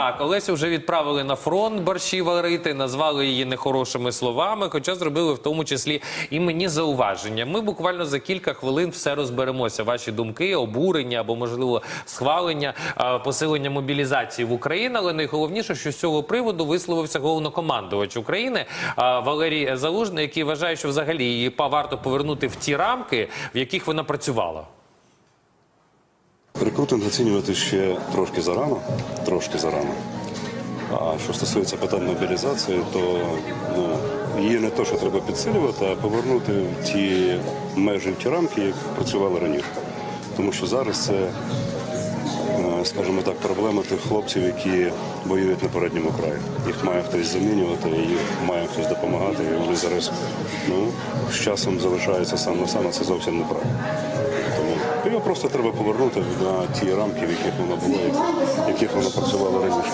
Так, Олесю вже відправили на фронт борщі варити, назвали її нехорошими словами, хоча зробили в тому числі і мені зауваження. Ми буквально за кілька хвилин все розберемося. Ваші думки, обурення або можливо схвалення, посилення мобілізації в Україні. Але найголовніше, що з цього приводу висловився головнокомандувач України Валерій Залужний, який вважає, що взагалі її варто повернути в ті рамки, в яких вона працювала. Рекрутинг оцінювати ще трошки зарано, трошки зарано. А що стосується питань мобілізації, то ну, її не то, що треба підсилювати, а повернути в ті межі, в ті рамки, як працювали раніше. Тому що зараз це, е, скажімо так, проблема тих хлопців, які воюють на передньому краї. Їх має хтось замінювати, їх має хтось допомагати, і вони зараз ну, з часом залишаються сам на сам, а це зовсім неправильно. Його просто треба повернути на ті рамки, в яких вона була, в яких вона працювала раніше.